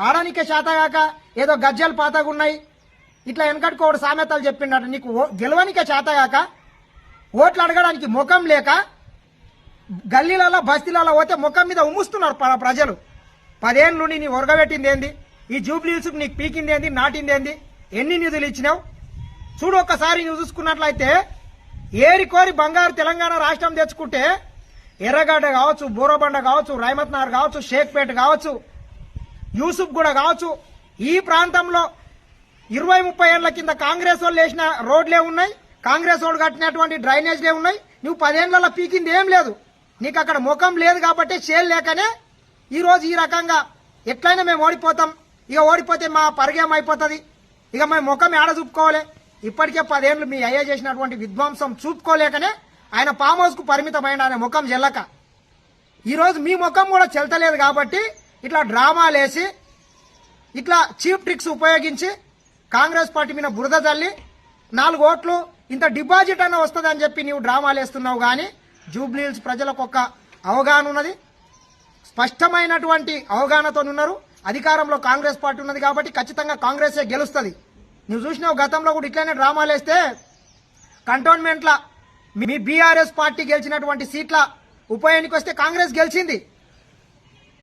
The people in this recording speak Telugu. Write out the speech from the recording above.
ఆడనికే చేతగాక ఏదో గజ్జలు పాతగున్నాయి. ఇట్లా వెనకట్టుకోడు సామెతలు చెప్పిండట. నీకు ఓ- గెలవనికే చేతగాక ఓట్లు అడగడానికి ముఖం లేక గల్లీలలో బస్తీలలో పోతే ముఖం మీద ఉమ్ముస్తున్నారు ప్రజలు. పదేళ్ళ నుండి నీ ఒరగబెట్టింది ఏంది ఈ జూబ్లీస్కి నీకు పీకింది ఏంది నాటింది ఏంది ఎన్ని నిధులు ఇచ్చినావు? చూడు ఒక్కసారి నువ్వు చూసుకున్నట్లయితే ఏరి కోరి బంగారు తెలంగాణ రాష్ట్రం తెచ్చుకుంటే ఎర్రగడ్డ కావచ్చు బూరబండ కావచ్చు రాయమత్నార్ కావచ్చు షేక్పేట కావచ్చు యూసుఫ్ కూడా కావచ్చు. ఈ ప్రాంతంలో ఇరవై ముప్పై ఏళ్ళ కింద కాంగ్రెస్ వాళ్ళు వేసిన రోడ్లే ఉన్నాయి. కాంగ్రెస్ వాళ్ళు కట్టినటువంటి డ్రైనేజ్లే ఉన్నాయి. నువ్వు పదేళ్ళలో పీకింది ఏం లేదు. నీకు అక్కడ ముఖం లేదు కాబట్టి షేల్ లేకనే ఈ ఈ రకంగా ఎట్లయినా మేము ఓడిపోతాం. ఇక ఓడిపోతే మా పరిగేం అయిపోతుంది. ఇక మేము ముఖం ఏడ చూపుకోవాలి? ఇప్పటికే పదేళ్ళు మీ అయ్య చేసినటువంటి విధ్వంసం చూపుకోలేకనే ఆయన ఫామ్ హౌస్ పరిమితమైన ఆయన ముఖం చెల్లక ఈరోజు మీ ముఖం కూడా చెల్తలేదు కాబట్టి ఇట్లా డ్రామాలేసి ఇట్లా చీప్ ట్రిక్స్ ఉపయోగించి కాంగ్రెస్ పార్టీ మీద బురద తల్లి నాలుగు ఓట్లు ఇంత డిపాజిట్ అన్న వస్తుందని చెప్పి నీవు డ్రామాలు వేస్తున్నావు కానీ జూబ్లీహిల్స్ ప్రజలకు ఒక అవగాహన ఉన్నది. స్పష్టమైనటువంటి అవగాహనతో ఉన్నారు. అధికారంలో కాంగ్రెస్ పార్టీ ఉన్నది కాబట్టి ఖచ్చితంగా కాంగ్రెసే గెలుస్తుంది. నువ్వు చూసినావు గతంలో కూడా ఇట్లానే డ్రామాలు వేస్తే కంటోన్మెంట్ల మీ బీఆర్ఎస్ పార్టీ గెలిచినటువంటి సీట్ల ఉప ఎన్నిక వస్తే కాంగ్రెస్ గెలిచింది.